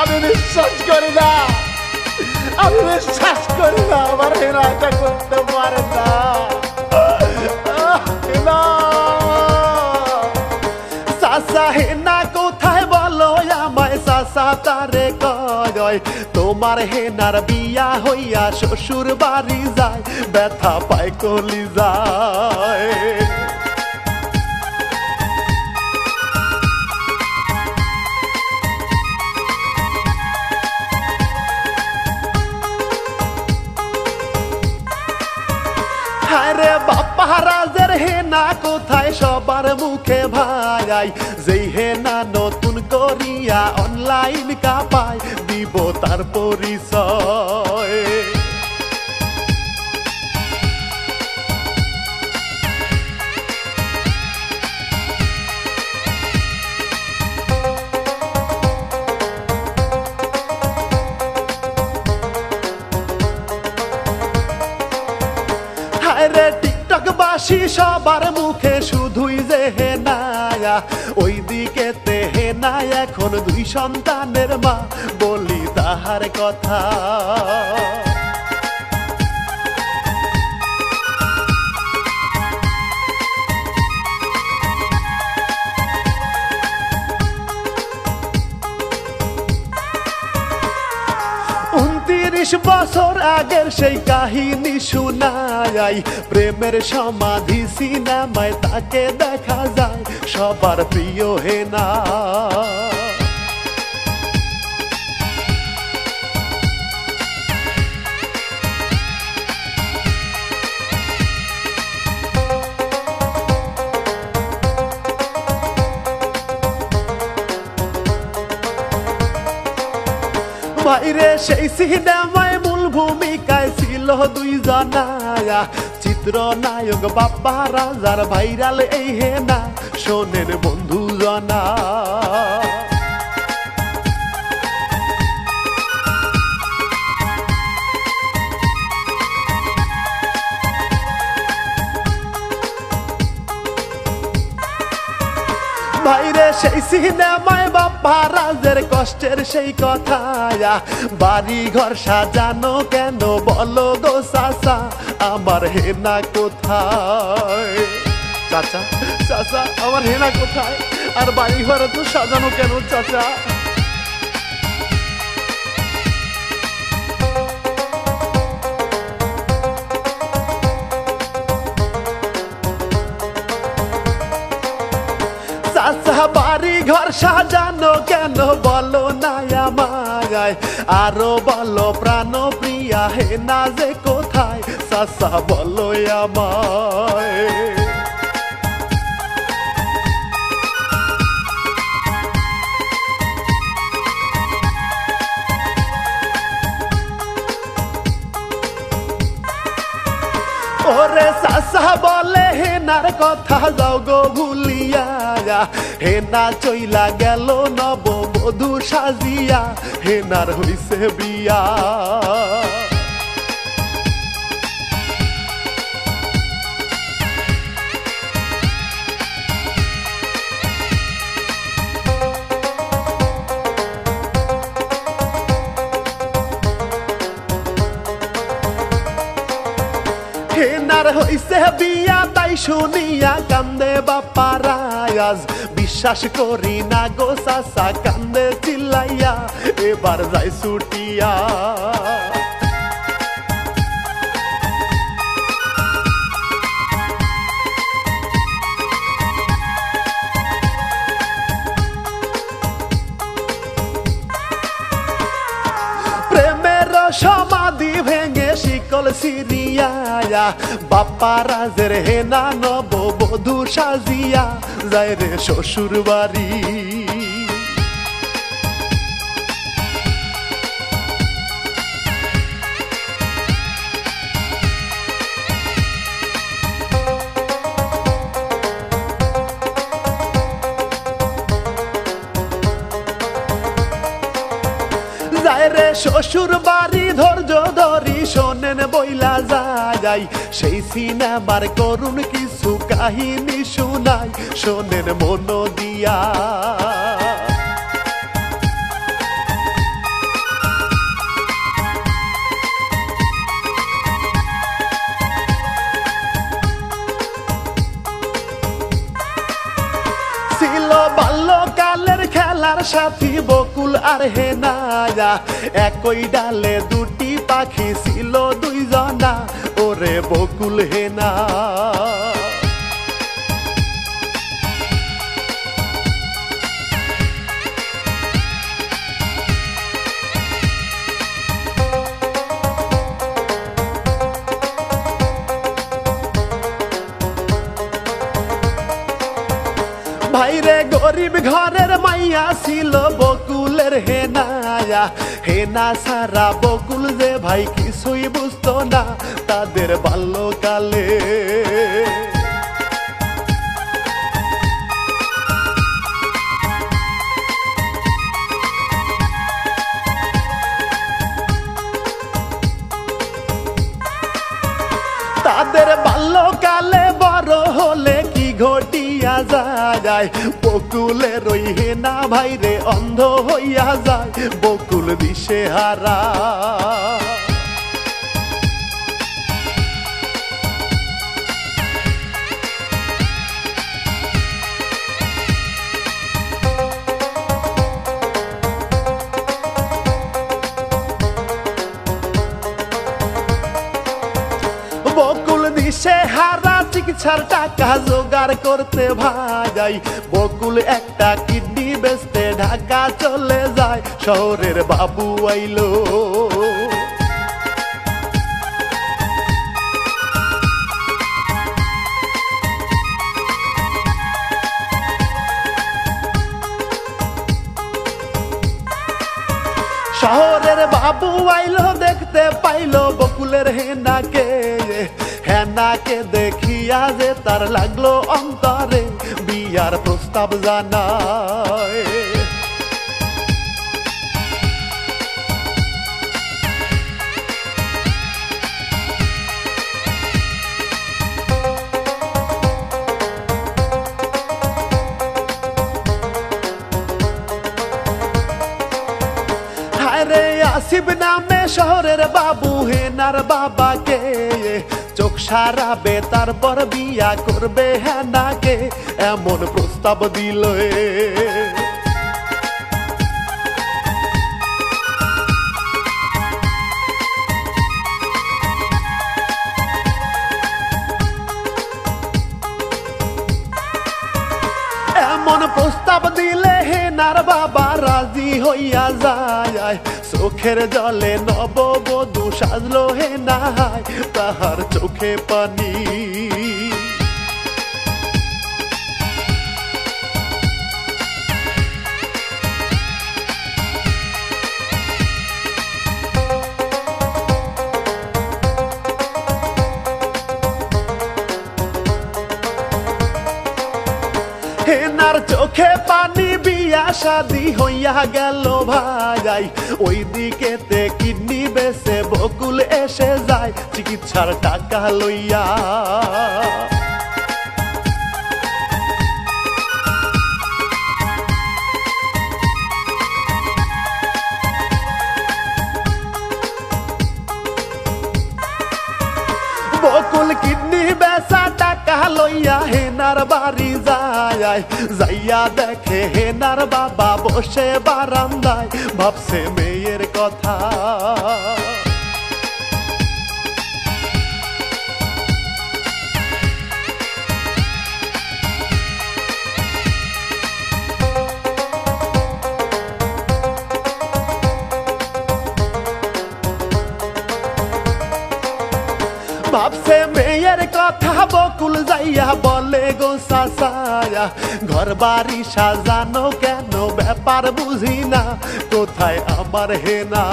আমি বিশ্বাস করি না। আমি বিশ্বাস করি না, আমার হেনা এটা করতে পারে না। সাসা হেনা কোথায় বলো আমায়? সাসা তারে কয়, তোমার হেনার বিয়া হইয়া শ্বশুর বাড়ি যায়, ব্যথা পায় কলি যায় না হেনা কোথায়? সবার মুখে ভাই, যেই হেনা নতুন করিয়া অনলাইন কাপায়, দিব তার পরিচয়। বাসি সবার মুখে শুধুই যে হে নায়া ওই দিকে তে হেনা এখন দুই সন্তানের মা বলি তাহার কথা। উনত্রিশ বছর আগের সেই কাহিনী শোনায় প্রেমের সমাধি সিনেমায় তাকে দেখা যায়, সবার প্রিয় হেনা। বাইরে সেই সিনেমায় মূল ভূমিকায় ছিল দুই জনায়া চিত্র নায়ক বাপ্পা রাজার ভাইরাল এই হেনা শোনেন বন্ধু জনা। বাইরে সেই সিনেমায় বাপ্পা রাজের কষ্টের সেই কথা বাড়ি ঘর সাজানো কেন বলো গো চাচা? আমার হেনা কোথায়? চাচা চাচা, আমার হেনা কোথায়? আর বাড়ি ঘর তো সাজানো কেন চাচা? ঘর সাজানো কেন বলো না আমায়? আরও বলো প্রাণ প্রিয়া, হে না যে কোথায়? চাচা বলো আমায়। ওরে সাসা হেনার কথা যাও গো ভুলিয়া হেনা চইলা গেল নব বধু সাজিয়া হেনার হইছে বিয়া। হইছে বিয়া, তাই শুনিয়া কান্দে বাপা রায়াজ। বিশ্বাস করি না গো সাসা কান্দে চিল্লাইয়া, এবার যাই ছুটিয়া। শিকল সিরিয়া বাপ্পা রাজের হেনা নব বধু সাজিয়া। যায় রে শ্বশুর বাড়ি রে শ্বশুর বাড়ি ধৈর্য ধরি, শোনেন বইলা যাই সেই সিনেমার করুন কিছু কাহিনী শোনাই, শোনেন মন দিয়া। ছিল বাল্যকালের খেলার সাথী বক বকুল আর হেনায়া একই ডালে দুটি পাখি ছিল দুইজনা। ওরে বকুল হেনা ভাইরে গরিব ঘরের মাইয়া ছিল বকুলের হেনায়া হেনা সারা বকুল যে ভাই কিছুই বুঝতো না তাদের বাল্যকালে। যায়। বকুলের ওই হেনা ভাইরে অন্ধ হইয়া যায়। বকুল দিশে হারা চিকিৎসার টাকা জোগাড় করতে ভাজাই বকুল একটা কিডনি বেচতে ঢাকা চলে যায়, শহরের বাবু আইলো। শহরের বাবু আইলো, দেখতে পাইলো বকুলের হেনাকে। হেনাকে দেখিয়া যে তার লাগল অন্তরে বিয়ার প্রস্তাব জানায়। আসিব নামে শহরের বাবু হেনার বাবাকে। চোখ সারাবে, তারপর বিয়া করবে হেনাকে, এমন প্রস্তাব দিল। এমন প্রস্তাব দিলে হেনার বাবা রাজি হইয়া যায় চোখের জলে নববধূ সাজলো হে নাহায় তাহার চোখে পানি। চোখে পানি বিয়া শাদি হইয়া গেল ভাই ওই দিকেতে কিডনি বেসে বকুল এসে যায়, চিকিৎসার টাকা লইয়া। যায়, যাইয়া দেখে হেনার বাবা বসে বারান্দায়, ভাবছে মেয়ের কথা। ভাবছে মেয়ের কথা, বকুল যাইয়া বলে, গো সাসায়া ঘর বাড়ি সাজানো কেন ব্যাপার বুঝি না, কোথায় আমার হেনা?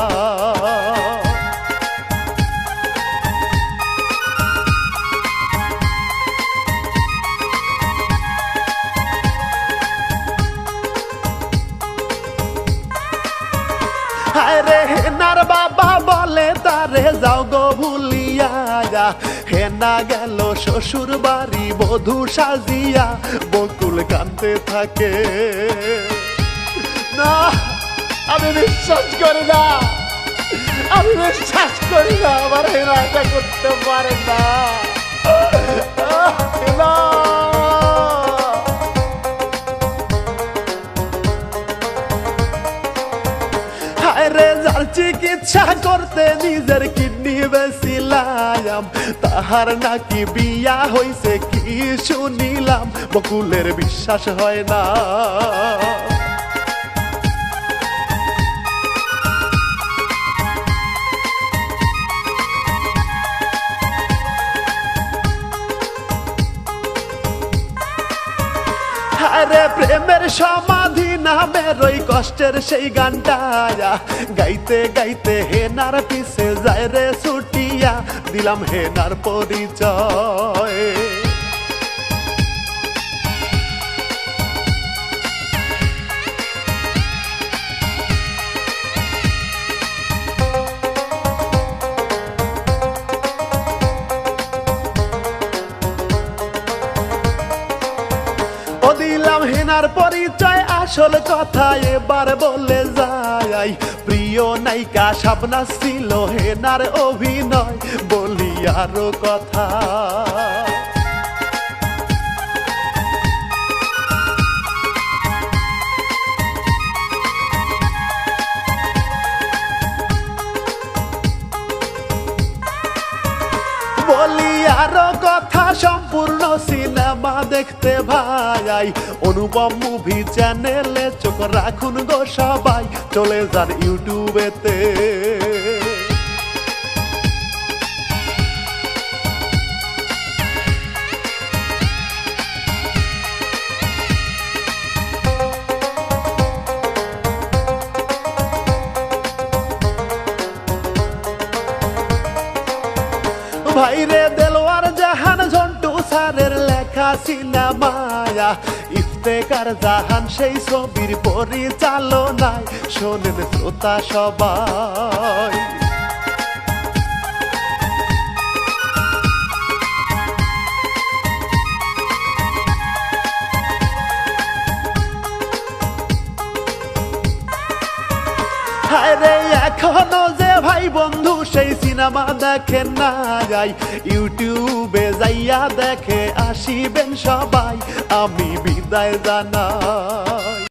হায় রে হেনার বাবা কেনা গেল শ্বশুর বাড়ি, বধু সাজিয়া বকুল কানতে থাকে। না, আমি বিশ্বাস করি না। আমি বিশ্বাস করি না, আমার হেনা এটা করতে পারে না। চিকিৎসা করতে নিজের কিডনি বেশ তাহার নাকি বিয়া হইছে কি শুনিলাম? বকুলের বিশ্বাস হয় না। প্রেমের সমাধি নামের ওই কষ্টের সেই গানটা গাইতে গাইতে হেনার পিছে যায় রে ছুটিয়া। দিলাম হেনার পরিচয়। হেনার পরিচয় আসল কথা এবার বলে যাই প্রিয় নায়িকা সাবনা ছিল হেনার অভিনয়, বলি আরও কথা। বলি আরও কথা। সম্পূর্ণ সিনেমা দেখতে ভাই। অনুপম মুভি চ্যানেলে চোখ রাখুন গো সবাই, চলে যান ইউটিউবেতে ভাইরে সিনেমায়া ইফতেকার জাহান সেই ছবির পরিচালনায় শোনেন শ্রোতা সবাই। সিনেমা দেখে না যাই ইউটিউবে যাইয়া দেখে আসিবেন সবাই আমি বিদায় জানাই।